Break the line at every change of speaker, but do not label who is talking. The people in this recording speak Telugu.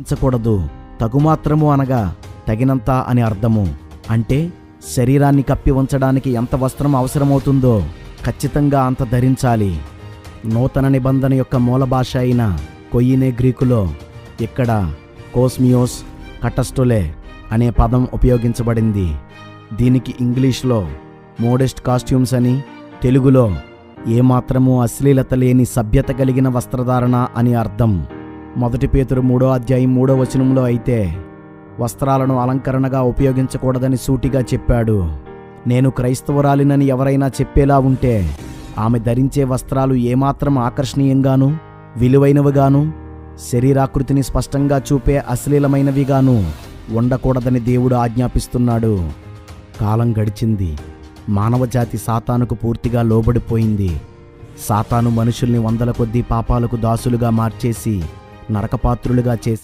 కప్పించకూడదు తగుమాత్రము అనగా తగినంత అని అర్థము. అంటే శరీరాన్ని కప్పి ఉంచడానికి ఎంత వస్త్రం అవసరమవుతుందో ఖచ్చితంగా అంత ధరించాలి. నూతన నిబంధన యొక్క మూల భాష అయిన కొయ్యినే గ్రీకులో ఇక్కడ కోస్మియోస్ కటస్టోలే అనే పదం ఉపయోగించబడింది. దీనికి ఇంగ్లీష్లో మోడెస్ట్ కాస్ట్యూమ్స్ అని తెలుగులో ఏమాత్రమూ అశ్లీలత లేని సభ్యత కలిగిన వస్త్రధారణ అని అర్థం. మొదటి పేతురు మూడో అధ్యాయం మూడో వచనంలో అయితే వస్త్రాలను అలంకరణగా ఉపయోగించకూడదని సూటిగా చెప్పాడు. నేను క్రైస్తవురాలినని ఎవరైనా చెప్పేలా ఉంటే ఆమె ధరించే వస్త్రాలు ఏమాత్రం ఆకర్షణీయంగాను విలువైనవిగాను శరీరాకృతిని స్పష్టంగా చూపే అశ్లీలమైనవిగాను ఉండకూడదని దేవుడు ఆజ్ఞాపిస్తున్నాడు. కాలం గడిచింది. మానవజాతి సాతానుకు పూర్తిగా లోబడిపోయింది. సాతాను మనుషుల్ని వందల కొద్దీ పాపాలకు దాసులుగా మార్చేసి నరకపాత్రులుగా చేసి